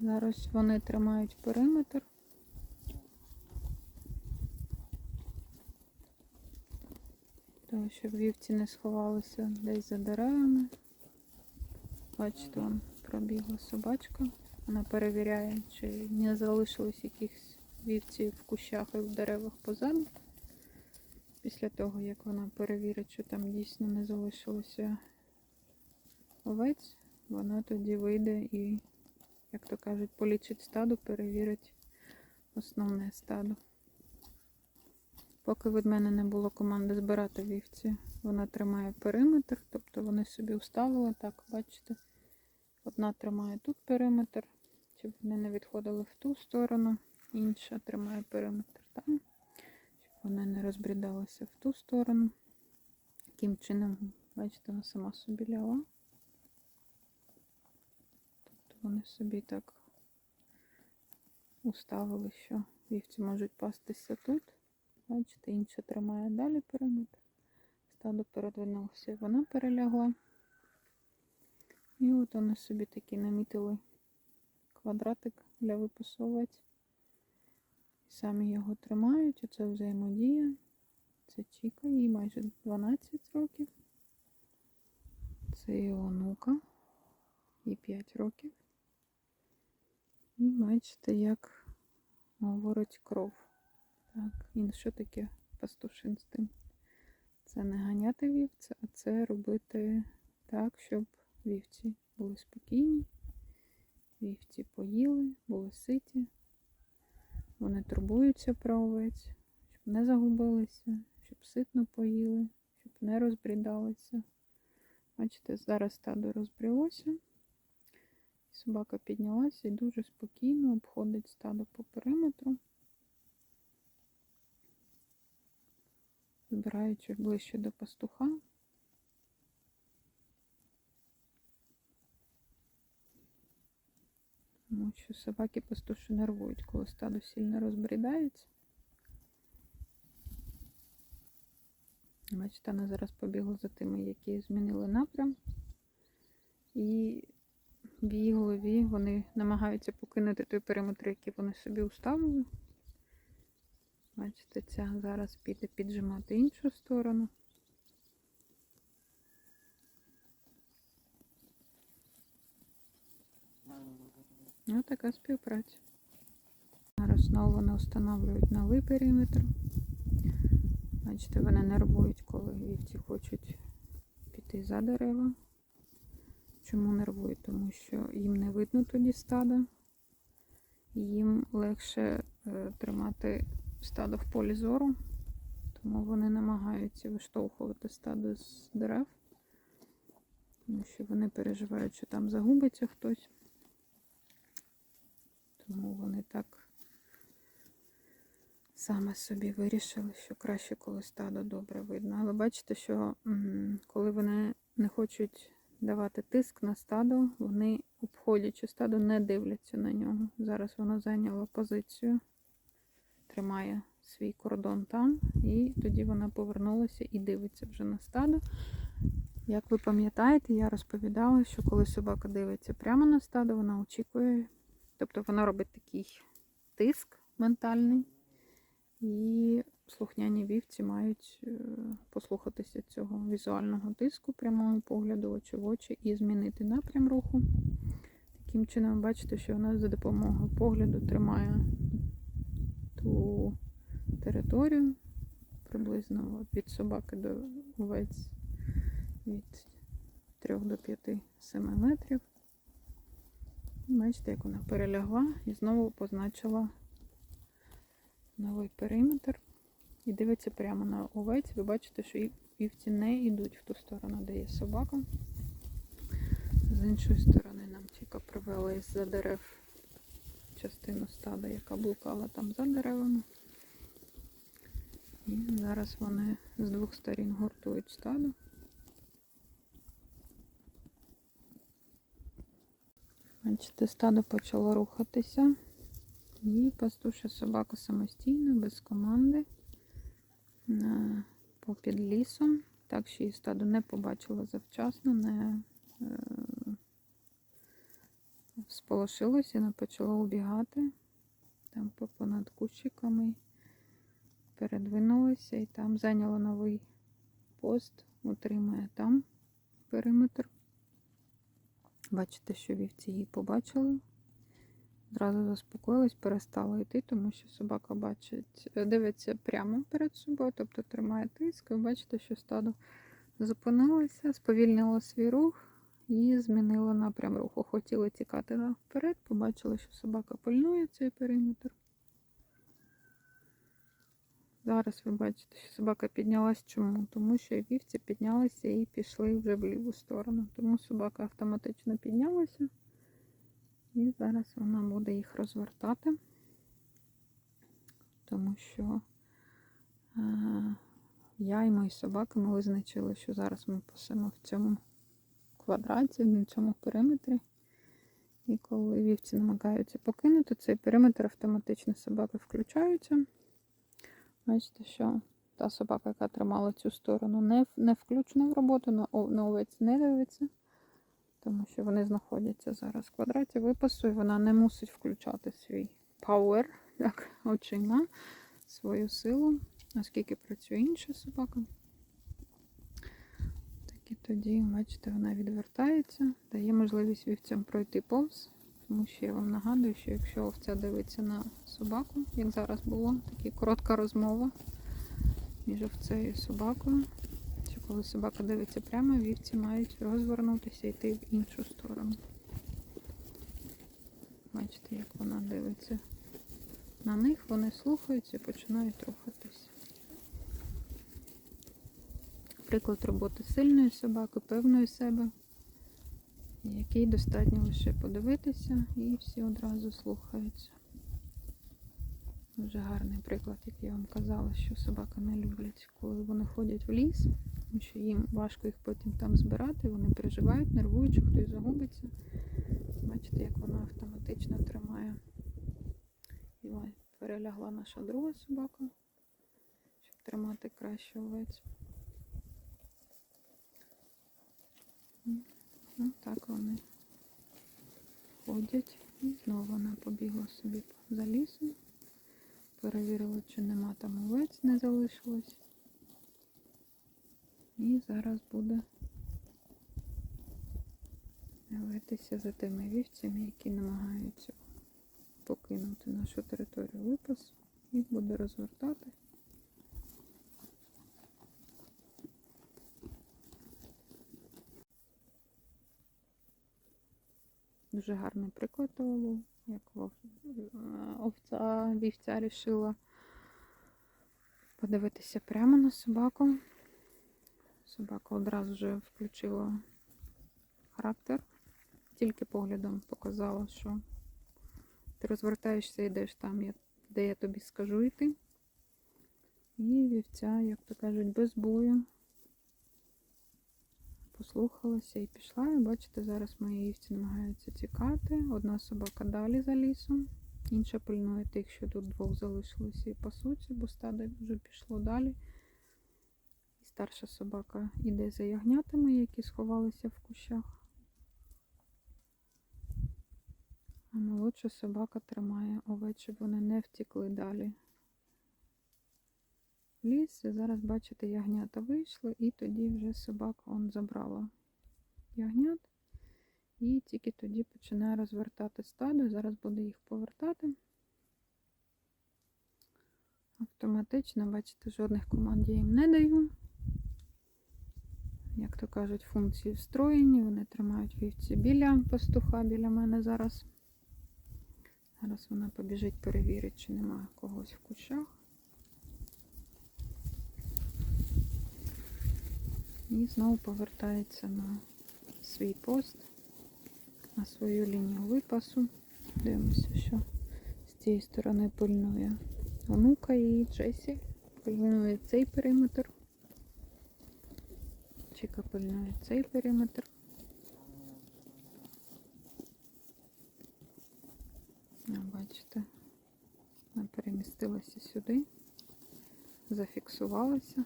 Зараз вони тримають периметр. Тому щоб вівці не сховалися десь за деревами. Бачите, вон пробігла собачка. Вона перевіряє, чи не залишилось якихось вівців в кущах і в деревах позаду. Після того, як вона перевірить, що там дійсно не залишилося овець, вона тоді вийде і, як то кажуть, полічить стадо, перевірить основне стадо. Поки від мене не було команди збирати вівці, вона тримає периметр, тобто вони собі вставили, так, бачите, одна тримає тут периметр, щоб вони не відходили в ту сторону, інша тримає периметр там, щоб вони не розбрідалися в ту сторону. Таким чином, бачите, вона сама собі ляла. Вони собі так уставили, що вівці можуть пастися тут. Бачите, інша тримає далі периметр. Стадо передвинулося, вона перелягла. І от вони собі такі намітили квадратик для випасу овець. Самі його тримають, оце взаємодія. Це Чіка, їй майже 12 років. Це його онука, їй 5 років. І бачите, як говорить кров. Так, і що таке пастуш інстинкт? Це не ганяти вівця, а це робити так, щоб вівці були спокійні, вівці поїли, були ситі. Вони турбуються про овець, щоб не загубилися, щоб ситно поїли, щоб не розбрідалися. Бачите, зараз стадо розбрілося. Собака піднялася і дуже спокійно обходить стадо по периметру. збираючи ближче до пастуха. Тому що собаки пастуші нервують, коли стадо сильно розбрідається. Бачите, вона зараз побігла за тими, які змінили напрям. І в голові вони намагаються покинути той периметр, який вони собі уставили. Бачите, ця зараз піде піджимати іншу сторону. Ось така співпраця. Зараз знову вони встановлюють новий периметр. Бачите, вони нервують, коли вівці хочуть піти за дерева. Чому нервують? Тому що їм не видно тоді стада, їм легше е, тримати стадо в полі зору, тому вони намагаються виштовхувати стадо з дерев, тому що вони переживають, що там загубиться хтось. Тому вони так саме собі вирішили, що краще, коли стадо добре видно. Але бачите, що коли вони не хочуть давати тиск на стадо, вони, обходячи стадо, не дивляться на нього. Зараз воно зайняло позицію тримає свій кордон там, і тоді вона повернулася і дивиться вже на стадо. Як ви пам'ятаєте, я розповідала, що коли собака дивиться прямо на стадо, вона очікує, тобто вона робить такий тиск ментальний, і слухняні вівці мають е, послухатися цього візуального тиску, прямого погляду очі в очі і змінити напрям руху. Таким чином, бачите, що вона за допомогою погляду тримає ту територію приблизно від собаки до овець від 3 до 5-7 метрів. Бачите, як вона перелягла і знову позначила новий периметр. Дивиться прямо на овець. Ви бачите, що вівці не йдуть в ту сторону, де є собака. З іншої сторони нам тільки привели з-за дерев частину стада, яка блукала там за деревами. І зараз вони з двох сторін гуртують стадо. Бачите, стадо почало рухатися. І пастуша собака самостійно, без команди, попід лісом. Так що її стадо не побачила завчасно, не е, сполошилося, вона почала убігати. Там понад кущиками передвинулася і там зайняла новий пост, утримує там периметр. Бачите, що вівці її побачили. Зразу заспокоїлась, перестала йти, тому що собака бачить, е, дивиться прямо перед собою, тобто тримає тиск. Ви бачите, що стадо зупинилося, сповільнило свій рух і змінило напрям руху. Хотіли тікати вперед, побачили, що собака пильнує цей периметр. Зараз ви бачите, що собака піднялась. Чому? Тому що вівці піднялися і пішли вже в ліву сторону. Тому собака автоматично піднялася. І зараз вона буде їх розвертати, тому що е, я і мої собаки ми визначили, що зараз ми пасемо в цьому квадраті, на цьому периметрі. І коли вівці намагаються покинути цей периметр, автоматично собаки включаються. Бачите, що та собака, яка тримала цю сторону, не, не включена в роботу, на овець не дивиться, тому що вони знаходяться зараз в квадраті випасу, і вона не мусить включати свій power, так, очима, свою силу, наскільки працює інша собака. Так і тоді, бачите, вона відвертається, дає можливість вівцям пройти повз. Тому що я вам нагадую, що якщо овця дивиться на собаку, як зараз було, така коротка розмова між овцею і собакою, коли собака дивиться прямо, вівці мають розвернутися і йти в іншу сторону. Бачите, як вона дивиться на них, вони слухаються і починають рухатись. Приклад роботи сильної собаки, певної себе який достатньо лише подивитися і всі одразу слухаються. Дуже гарний приклад, як я вам казала, що собаки не люблять, коли вони ходять в ліс, тому що їм важко їх потім там збирати, вони переживають, нервують, що хтось загубиться. Бачите, як вона автоматично тримає. І перелягла наша друга собака, щоб тримати краще овець. Ну, так вони ходять. І знову вона побігла собі за лісом. Перевірила, чи нема там овець, не залишилось. І зараз буде дивитися за тими вівцями, які намагаються покинути нашу територію випасу. І буде розвертати. Дуже гарний приклад того як овця, вівця рішила подивитися прямо на собаку. Собака одразу вже включила характер, тільки поглядом показала, що ти розвертаєшся і йдеш там, де я тобі скажу йти. І вівця, як то кажуть, без бою послухалася і пішла. І бачите, зараз мої вівці намагаються тікати. Одна собака далі за лісом, інша пильнує тих, що тут двох залишилося і пасуться, бо стадо вже пішло далі. Старша собака йде за ягнятами, які сховалися в кущах. А молодша собака тримає щоб вони не втікли далі. в Ліс, зараз, бачите, ягнята вийшли, і тоді вже собака он забрала ягнят. І тільки тоді починає розвертати стадо. Зараз буде їх повертати. Автоматично, бачите, жодних команд я їм не даю. Як то кажуть, функції встроєні, вони тримають вівці біля пастуха, біля мене зараз. Зараз вона побіжить перевірить, чи немає когось в кущах. І знову повертається на свій пост, на свою лінію випасу. Дивимося, що з цієї сторони пильнує онука і Джесі. Пильнує цей периметр. Чіка пильнує цей периметр. Бачите, вона перемістилася сюди, зафіксувалася.